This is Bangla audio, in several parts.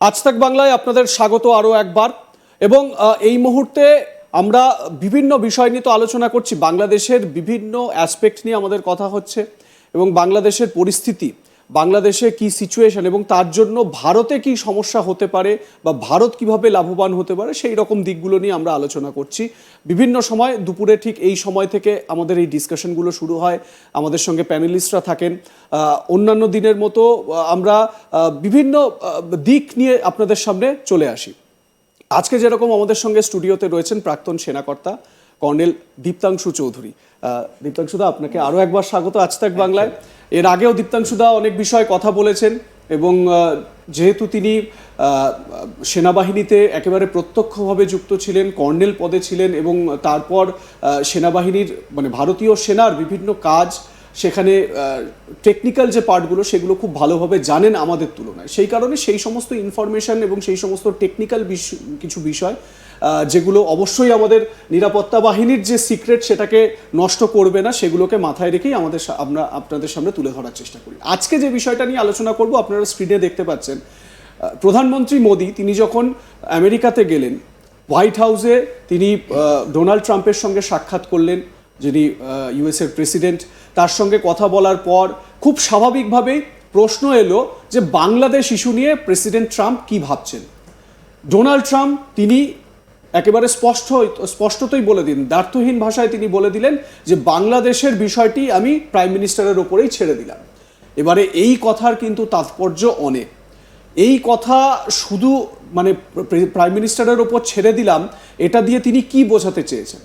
আজ তাক বাংলায় আপনাদের স্বাগত আরও একবার। এবং এই মুহূর্তে আমরা বিভিন্ন বিষয় নিয়ে তো আলোচনা করছি। বাংলাদেশের বিভিন্ন অ্যাসপেক্ট নিয়ে আমাদের কথা হচ্ছে এবং বাংলাদেশের পরিস্থিতি। বাংলাদেশে কি সিচুয়েশন এবং তার জন্য ভারতে কি সমস্যা হতে পারে বা ভারত কীভাবে লাভবান হতে পারে, সেই রকম দিকগুলো নিয়ে আমরা আলোচনা করছি। বিভিন্ন সময় দুপুরে ঠিক এই সময় থেকে আমাদের এই ডিসকাশনগুলো শুরু হয়। আমাদের সঙ্গে প্যানেলিস্টরা থাকেন। অন্যান্য দিনের মতো আমরা বিভিন্ন দিক নিয়ে আপনাদের সামনে চলে আসি। আজকে যেরকম আমাদের সঙ্গে স্টুডিওতে রয়েছেন প্রাক্তন সেনাকর্তা কর্নেল দীপ্তাংশু চৌধুরী। দীপ্তাংশুদা আপনাকে আরও একবার স্বাগত। আজ তাক বাংলায়। এর আগেও দীপ্তাংশুদা অনেক বিষয়ে কথা বলেছেন এবং যেহেতু তিনি সেনাবাহিনীতে একেবারে প্রত্যক্ষভাবে যুক্ত ছিলেন, কর্নেল পদে ছিলেন এবং তারপর সেনাবাহিনীর মানে ভারতীয় সেনার বিভিন্ন কাজ সেখানে টেকনিক্যাল যে পার্টগুলো সেগুলো খুব ভালোভাবে জানেন আমাদের তুলনায়। সেই কারণে সেই সমস্ত ইনফরমেশন এবং সেই সমস্ত টেকনিক্যাল কিছু বিষয় যেগুলো অবশ্যই আমাদের নিরাপত্তা বাহিনীর যে সিক্রেট সেটাকে নষ্ট করবে না, সেগুলোকে মাথায় রেখেই আমাদের আমরা আপনাদের সামনে তুলে ধরার চেষ্টা করি। আজকে যে বিষয়টা নিয়ে আলোচনা করব, আপনারা স্ক্রিনে দেখতে পাচ্ছেন প্রধানমন্ত্রী মোদি তিনি যখন আমেরিকাতে গেলেন, হোয়াইট হাউসে তিনি ডোনাল্ড ট্রাম্পের সঙ্গে সাক্ষাৎ করলেন যিনি ইউএস এর প্রেসিডেন্ট তার সঙ্গে কথা বলার পর খুব স্বাভাবিকভাবেই প্রশ্ন এলো যে বাংলাদেশ ইস্যু নিয়ে প্রেসিডেন্ট ট্রাম্প কি ভাবছেন। ডোনাল্ড ট্রাম্প তিনি একেবারে স্পষ্ট, স্পষ্টতই বলে দিন দ্ব্যর্থহীন ভাষায় তিনি বলে দিলেন যে বাংলাদেশের বিষয়টি আমি প্রাইম মিনিস্টারের ওপরেই ছেড়ে দিলাম। এবারে এই কথার কিন্তু তাৎপর্য অনেক। এই কথা শুধু মানে প্রাইম মিনিস্টারের ওপর ছেড়ে দিলাম, এটা দিয়ে তিনি কি বোঝাতে চেয়েছেন?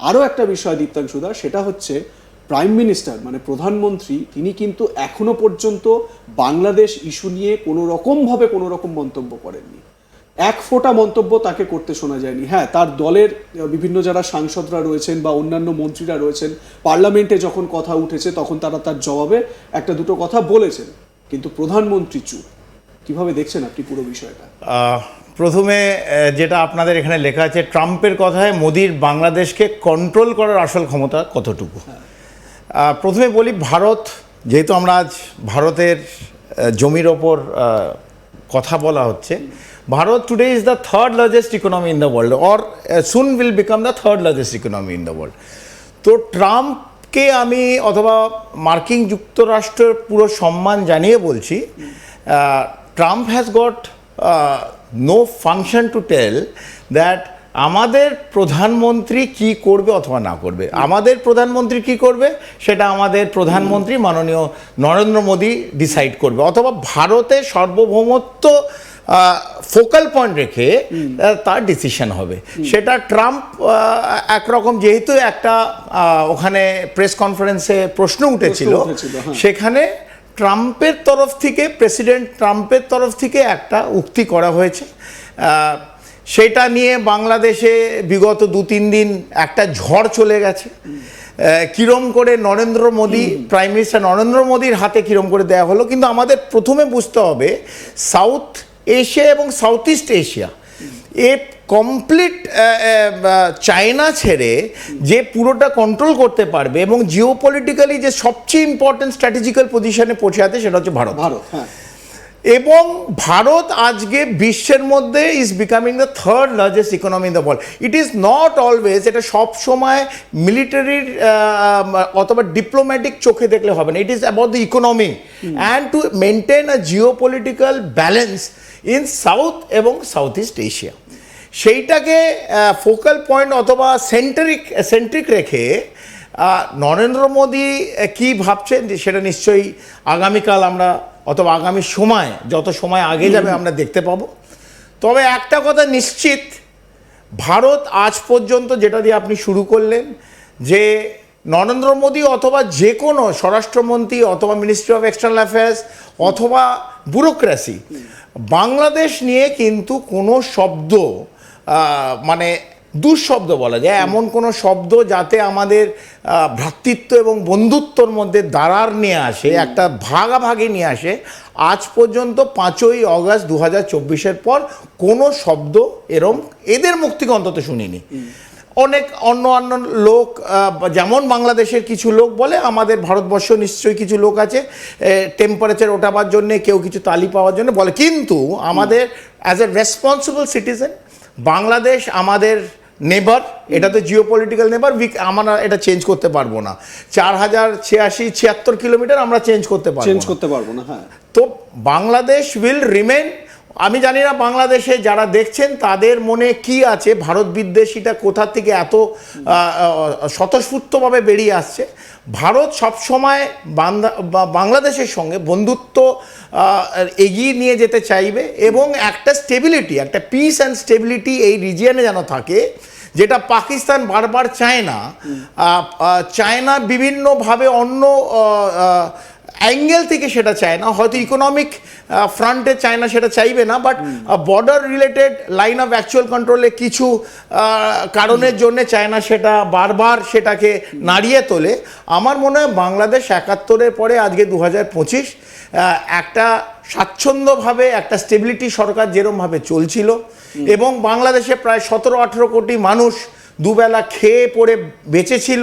আরও একটা বিষয় দীপ্তাংশুদা, সেটা হচ্ছে প্রাইম মিনিস্টার মানে প্রধানমন্ত্রী, তিনি কিন্তু এখনও পর্যন্ত বাংলাদেশ ইস্যু নিয়ে কোনো রকমভাবে কোনো রকম মন্তব্য করেননি। এক ফোঁটা মন্তব্য তাকে করতে শোনা যায়নি। হ্যাঁ তার দলের বিভিন্ন যারা সাংসদরা রয়েছেন বা অন্যান্য মন্ত্রীরা রয়েছেন, পার্লামেন্টে যখন কথা উঠেছে তখন তারা তার জবাবে একটা দুটো কথা বলেছেন। কিন্তু প্রধানমন্ত্রী চুপ। কীভাবে দেখছেন আপনি পুরো বিষয়টা? প্রথমে যেটা আপনাদের এখানে লেখা আছে ট্রাম্পের কথায় মোদির বাংলাদেশকে কন্ট্রোল করার আসল ক্ষমতা কতটুকু? প্রথমে বলি ভারত যেহেতু আমরা আজ ভারতের জমির ওপর কথা বলা হচ্ছে Bharat today is the third largest economy in the world or soon will become the third largest economy in the world তো ট্রাম্পকে আমি অথবা মার্কিন যুক্তরাষ্ট্রের পুরো সম্মান জানিয়ে বলছি Trump has got no function to tell that আমাদের প্রধানমন্ত্রী কি করবে অথবা না করবে। আমাদের প্রধানমন্ত্রী কি করবে? সেটা আমাদের প্রধানমন্ত্রী মাননীয় নরেন্দ্র মোদী ডিসাইড করবে। অথবা ভারতের সার্বভৌমত্ব ফোকাল পয়েন্ট রেখে তার ডিসিশন হবে। সেটা ট্রাম্প একরকম যেহেতু একটা ওখানে প্রেস কনফারেন্সে প্রশ্ন উঠেছিল হ্যাঁ। সেখানে ট্রাম্পের তরফ থেকে, প্রেসিডেন্ট ট্রাম্পের তরফ থেকে একটা উক্তি করা হয়েছে। সেটা নিয়ে বাংলাদেশে বিগত দু তিন দিন একটা ঝড় চলে গেছে। কিরম করে নরেন্দ্র মোদী প্রাইম মিনিস্টার নরেন্দ্র মোদীর হাতে কিরম করে দেওয়া হলো, কিন্তু আমাদের প্রথমে বুঝতে হবে সাউথ এশিয়া এবং সাউথ ইস্ট এশিয়া এ কমপ্লিট চায়না ছেড়ে যে পুরোটা কন্ট্রোল করতে পারবে এবং জিও পলিটিক্যালি যে সবচেয়ে ইম্পর্টেন্ট স্ট্র্যাটেজিক্যাল পজিশনে পৌঁছে আছে সেটা হচ্ছে ভারত। ভারত হ্যাঁ। এবং ভারত আজকে বিশ্বের মধ্যে is becoming the third largest economy in the world it is not always এটা সব সময় মিলিটারির অথবা ডিপ্লোম্যাটিক চোখে দেখলে হবে না। It is about the economy and to maintain a geopolitical balance in south এবং সাউথ ইস্ট এশিয়া সেইটাকে ফোকাল পয়েন্ট অথবা সেন্টারিক সেন্ট্রিক রেখে নরেন্দ্র মোদী কি ভাবছেন যে সেটা নিশ্চয়ই আগামীকাল আমরা অথবা আগামী সময় যত সময় আগে যাবে আমরা দেখতে পাবো। তবে একটা কথা নিশ্চিত ভারত আজ পর্যন্ত যেটা দিয়ে আপনি শুরু করলেন যে নরেন্দ্র মোদী অথবা যে কোনো স্বরাষ্ট্রমন্ত্রী অথবা মিনিস্ট্রি অফ এক্সটার্নাল অ্যাফেয়ার্স অথবা ব্যুরোক্রেসি বাংলাদেশ নিয়ে কিন্তু কোনো শব্দ মানে দুঃশব্দ বলা যায়। এমন কোনো শব্দ যাতে আমাদের ভ্রাতৃত্ব এবং বন্ধুত্বর মধ্যে দাঁড়ার নিয়ে আসে একটা ভাগাভাগি নিয়ে আসে আজ পর্যন্ত পাঁচই অগস্ট দু হাজার চব্বিশের পর কোনো শব্দ এরম এদের মুখ থেকে অন্তত শুনিনি। অনেক অন্য অন্য লোক যেমন বাংলাদেশের কিছু লোক বলে আমাদের ভারতবর্ষ নিশ্চয়ই কিছু লোক আছে টেম্পারেচার ওঠাবার জন্যে কেউ কিছু তালি পাওয়ার জন্য বলে। কিন্তু আমাদের as a responsible citizen Bangladesh আমাদের নেবার এটা তো জিও পলিটিক্যাল নেবার উইক আমরা এটা চেঞ্জ করতে পারব না। চার হাজার ছিয়াশি ছিয়াত্তর কিলোমিটার আমরা চেঞ্জ করতে পারব চেঞ্জ করতে পারব না হ্যাঁ। তো বাংলাদেশ উইল রিমেন আমি জানি না বাংলাদেশে যারা দেখছেন, তাদের মনে কি আছে? ভারত বিদ্বেষীটা কোথা থেকে এত স্বতঃস্ফূর্তভাবে বেরিয়ে আসছে? ভারত সবসময় বাংলাদেশের সঙ্গে বন্ধুত্ব এগিয়ে নিয়ে যেতে চাইবে এবং একটা স্টেবিলিটি একটা পিস অ্যান্ড স্টেবিলিটি এই রিজিয়নে যেন থাকে, যেটা পাকিস্তান বারবার চায় না। চায়না বিভিন্নভাবে অন্য অ্যাঙ্গেল থেকে সেটা চায় না। হয়তো ইকোনমিক ফ্রন্টে চায় না সেটা চাইবে না but border related line of actual কন্ট্রোলে কিছু কারণের জন্য চায়না সেটা বারবার সেটাকে নাড়িয়ে তোলে। আমার মনে হয় বাংলাদেশ একাত্তরের পরে আজকে দু হাজার পঁচিশ একটা স্বাচ্ছন্দ্যভাবে একটা স্টেবিলিটি সরকার যেরমভাবে চলছিল এবং বাংলাদেশে প্রায় সতেরো আঠেরো কোটি মানুষ দুবেলা খেয়ে পড়ে বেঁচেছিল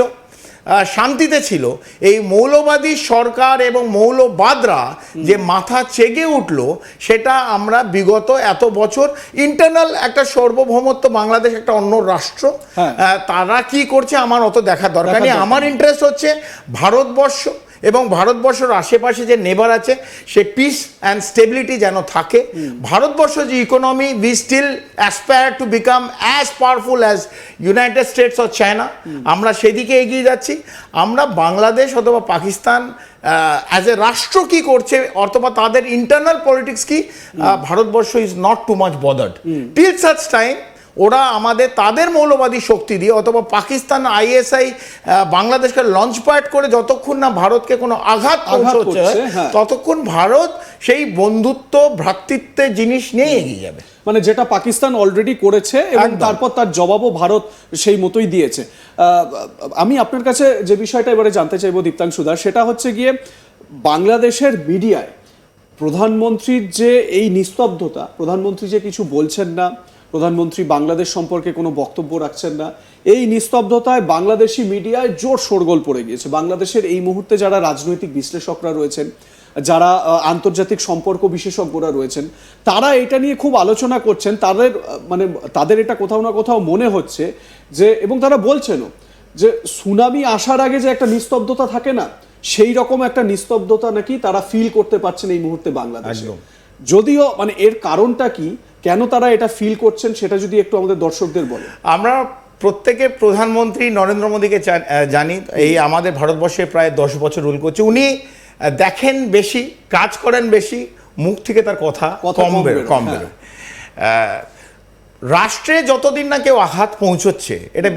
শান্তিতে ছিল। এই মৌলবাদী সরকার এবং মৌলবাদরা যে মাথা চেগে উঠল সেটা আমরা বিগত এত বছর ইন্টারনাল একটা সর্বভৌমত্ব বাংলাদেশ একটা অন্য রাষ্ট্র হ্যাঁ। তারা কি করছে আমার অত দেখা দরকার নেই। আমার ইন্টারেস্ট হচ্ছে ভারতবর্ষ। এবং ভারতবর্ষের আশেপাশে যে নেবার আছে সে পিস অ্যান্ড স্টেবিলিটি যেন থাকে। ভারতবর্ষ যে economy we still aspire to become as powerful as United States of China আমরা সেদিকে এগিয়ে যাচ্ছি। আমরা বাংলাদেশ অথবা পাকিস্তান অ্যাজ এ রাষ্ট্র কি করছে অথবা তাদের ইন্টারনাল পলিটিক্স কি Bharatvarsha is not too much bothered till such time ওরা আমাদের তাদের মৌলবাদী শক্তি দিয়ে অথবা পাকিস্তান আইএসআই বাংলাদেশকে লঞ্চ প্যাড করে যতক্ষণ না ভারতকে কোনো আঘাত পৌঁছচ্ছে হ্যাঁ। ততক্ষণ ভারত সেই বন্ধুত্ব ভ্রাতৃত্বের জিনিস নিয়ে এগিয়ে যাবে। মানে যেটা পাকিস্তান অলরেডি করেছে এবং তারপর তার জবাবও ভারত সেই মতোই দিয়েছে। আহ, আমি আপনার কাছে যে বিষয়টা এবারে জানতে চাইব দীপ্তাংশু দাস সেটা হচ্ছে গিয়ে বাংলাদেশের মিডিয়ায় প্রধানমন্ত্রীর যে এই নিস্তব্ধতা প্রধানমন্ত্রী যে কিছু বলছেন না প্রধানমন্ত্রী বাংলাদেশ সম্পর্কে কোনো বক্তব্য রাখছেন না। এই নিস্তব্ধতায় বাংলাদেশি মিডিয়ায় জোর শোরগোল পড়ে গিয়েছে। বাংলাদেশের এই মুহূর্তে যারা রাজনৈতিক বিশ্লেষকরা রয়েছেন যারা আন্তর্জাতিক সম্পর্ক বিশেষজ্ঞরা রয়েছেন তারা এটা নিয়ে খুব আলোচনা করছেন। তাদের মানে তাদের এটা কোথাও না কোথাও মনে হচ্ছে যে এবং তারা বলছেনও যে সুনামি আসার আগে যে একটা নিস্তব্ধতা থাকে না সেই রকম একটা নিস্তব্ধতা নাকি তারা ফিল করতে পারছেন এই মুহূর্তে বাংলাদেশে। যদিও মানে এর কারণটা কি কেন তারা এটা ফিল করছেন সেটা যদি একটু আমাদের দর্শকদের বলে আমরা প্রত্যেকে প্রধানমন্ত্রী নরেন্দ্র মোদীকে জানি এই আমাদের ভারতবর্ষে প্রায় দশ বছর রুল করছে। উনি দেখেন বেশি কাজ করেন বেশি মুখ থেকে তার কথা কম কম বেরো বেরোয়, কম হ্যাঁ। বেরোয়। রাষ্ট্রে যতদিন না কেউ আঘাত পৌঁছচ্ছে এটা